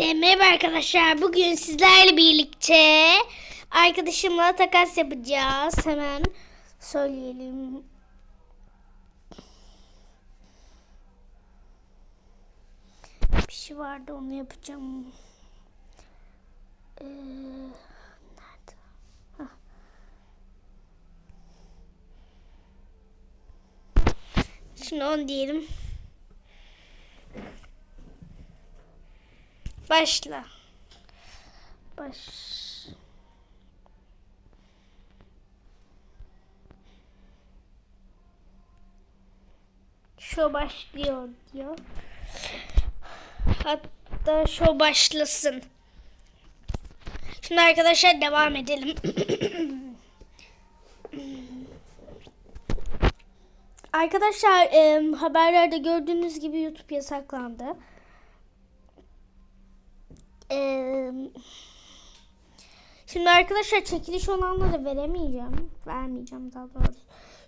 Hepinize merhaba arkadaşlar. Bugün sizlerle birlikte arkadaşımla takas yapacağız. Hemen söyleyelim. Bir şey vardı onu yapacağım. Ee, nerede? Hah. Şimdi on diyelim. Başla. Baş. Şu başlıyor diyor. Hatta şu başlasın. Şimdi arkadaşlar devam edelim. arkadaşlar em, haberlerde gördüğünüz gibi YouTube yasaklandı. Eee, Şimdi arkadaşlar çekiliş olanları veremeyeceğim. Vermeyeceğim daha doğrusu.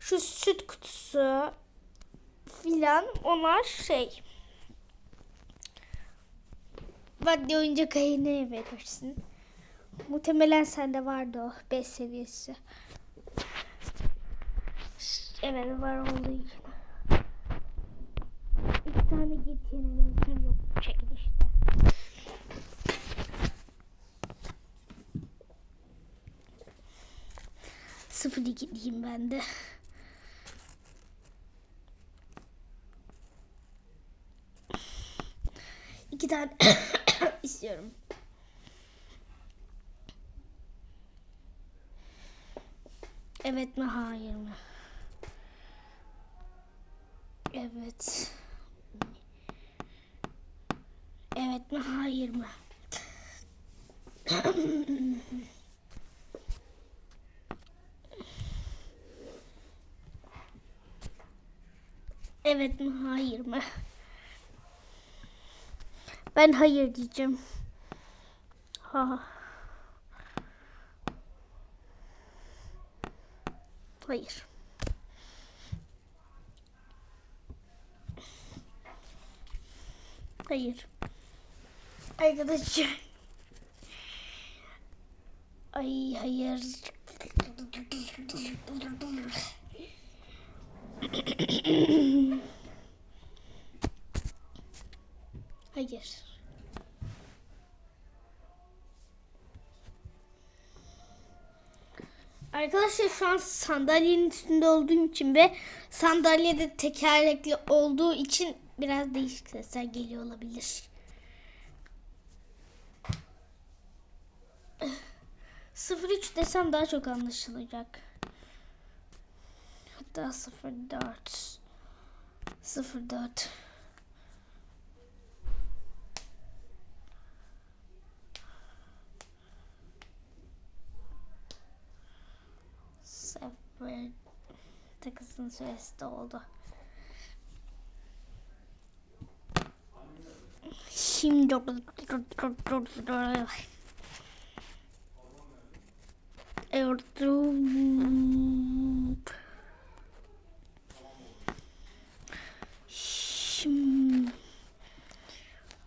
Şu süt kutusu filan onlar şey. Vaddi oyuncak ayını verirsin. Muhtemelen sende vardı o 5 seviyesi. Evet var olduğu için. İki tane git yeni yok çekilişte. Sıfır iki diyeyim ben de. İki tane istiyorum. Evet mi hayır mı? Evet. Evet mi hayır mı? Evet mi hayır mı? Ben hayır diyeceğim. Ha. Hayır. Hayır. Arkadaşlar. Ay hayır. Hayır. Arkadaşlar şu an sandalyenin üstünde olduğum için ve sandalyede tekerlekli olduğu için biraz değişik sesler geliyor olabilir. Sıfır üç desem daha çok anlaşılacak. Hatta sıfır dört. Sıfır dört. Sıfır takısın süresi de oldu. Şimdi Şimdi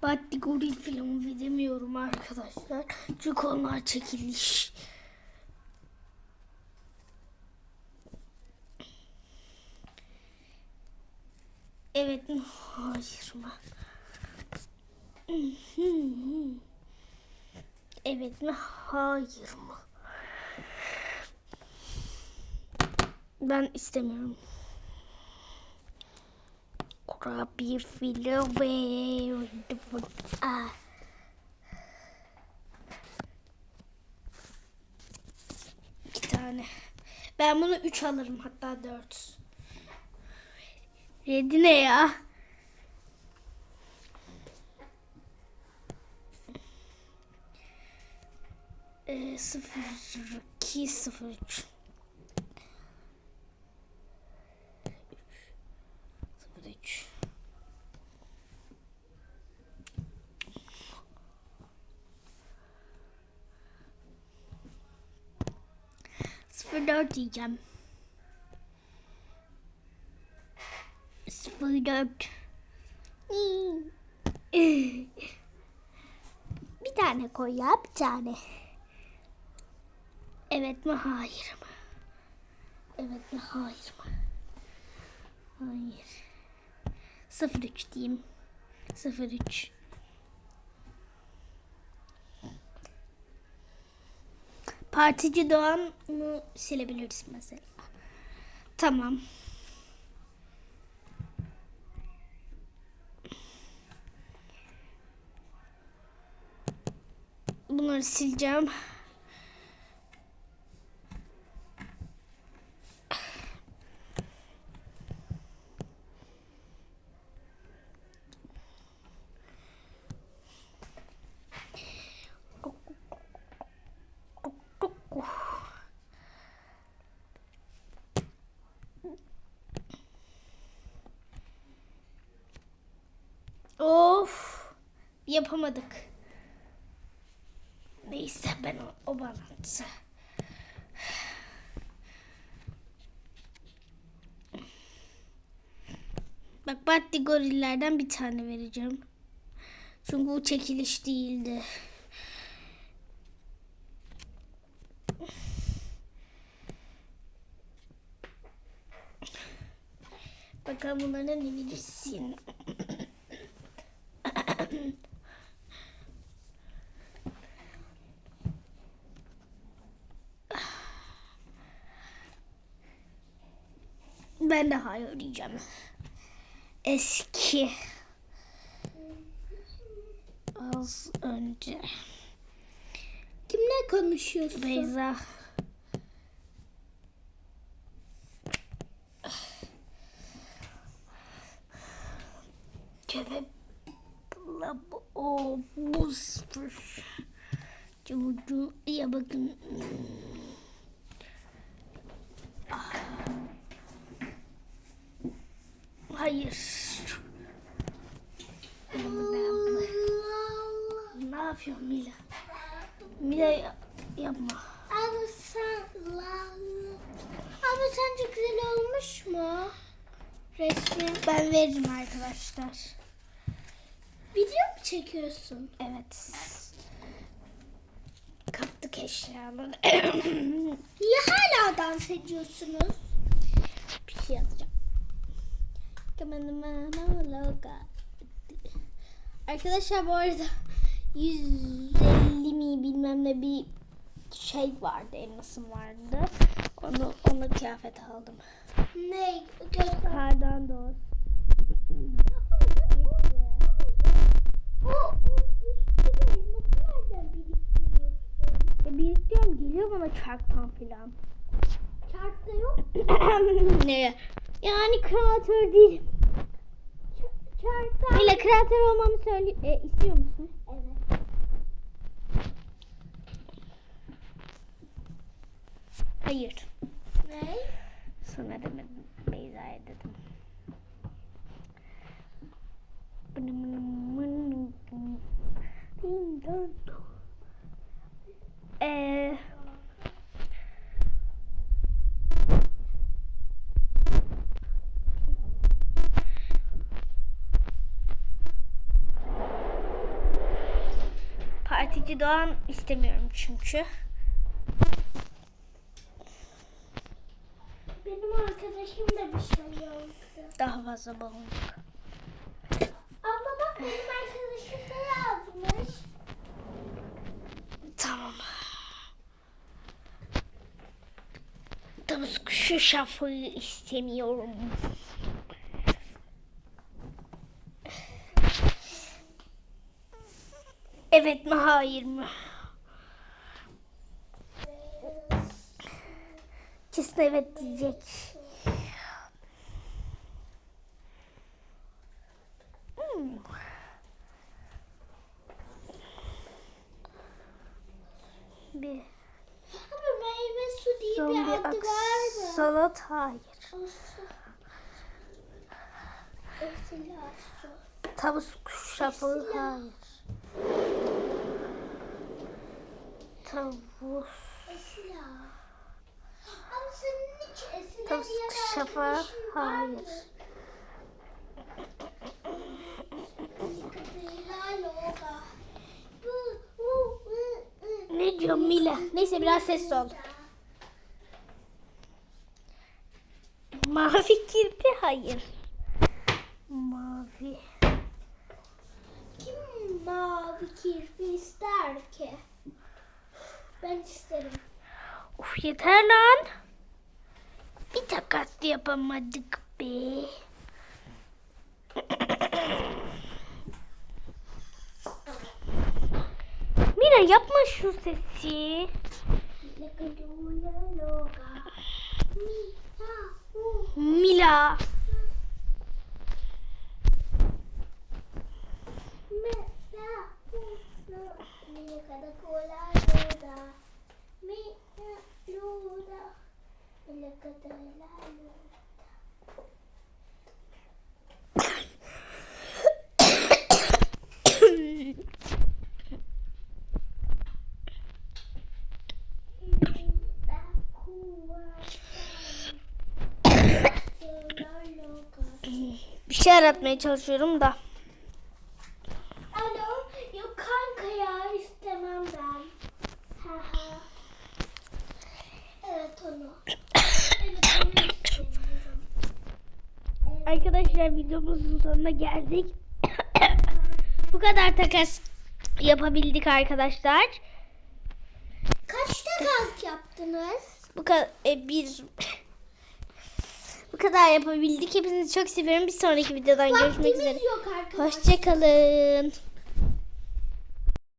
Batti Goril filmi veremiyorum arkadaşlar. Çünkü onlar çekiliş. Evet mi? Hayır mı? Evet mi? Hayır mı? Ben istemiyorum. Krabi filo ve ah. Tane. Ben bunu üç alırım hatta dört. Yedi ne ya? Ee, 0203 04 diyeceğim. 04 Bir tane koy ya bir tane. Evet mi hayır mı? Evet mi hayır mı? Hayır. 03 diyeyim. 03. Partici Doğan'ı silebiliriz mesela. Tamam. Bunları sileceğim. Of. Yapamadık. Neyse ben o, o bana atsa. Bak Batli gorillerden bir tane vereceğim. Çünkü bu çekiliş değildi. Bakalım bunlara ne verirsin. Ben de hayır diyeceğim. Eski. Az önce. Kimle konuşuyorsun? Beyza. Köpek o buz. Çabucu ya bakın. Ah. Hayır. Ne yapıyorsun Mila? Mila ya- yapma. Abi sen Abi sence güzel olmuş mu? Resmin. Ben veririm arkadaşlar. Video mu çekiyorsun? Evet. Kaptık eşyaları. Niye hala dans ediyorsunuz? bir şey yazacağım. Arkadaşlar bu arada 150 mi bilmem ne bir şey vardı elmasım vardı. Onu onu kıyafet aldım. Ne? Kardan dost. Biriktiriyorum geliyor bana çarktan filan. Çarkta yok. ne? Yani kreatör değilim. Çarkta. Ile kreatör olmamı söyle e, istiyor musun? Evet. Hayır. Ne? Sana demedim. Beyza'ya Partici Doğan istemiyorum çünkü. Benim arkadaşım da bir şey yazdı. Daha fazla balonluk. Abla bak benim arkadaşım da yazmış. Tamam. Tavus kuşu şafı istemiyorum. Evet mi hayır mı? Kesin evet diyecek. Hmm. Bir Ama meyve su diye Zombi bir adı var mı? aksolot hayır. Tavus şafı hayır. Tavus Esila. Ama senin hiç Esila Tavus şafa mı? hayır. Bu diyor Mila. Neyse biraz ses ol. Mavi kirpi hayır. Mavi. Mavi kirpi ister ki? Ben isterim. Of yeter lan. Bir takas yapamadık be. Mira yapma şu sesi. Mila. Bir şey aratmaya çalışıyorum da. Alo, yok kanka ya istemem ben. Ha ha. Evet onu. Evet onu istemiyorum. Arkadaşlar videomuzun sonuna geldik. Bu kadar takas yapabildik arkadaşlar. Kaçta kalk yaptınız? Bu kadar bir bu kadar yapabildik. Hepinizi çok seviyorum. Bir sonraki videodan görüşmek üzere. Vaktimiz yok arkadaşlar. Hoşçakalın.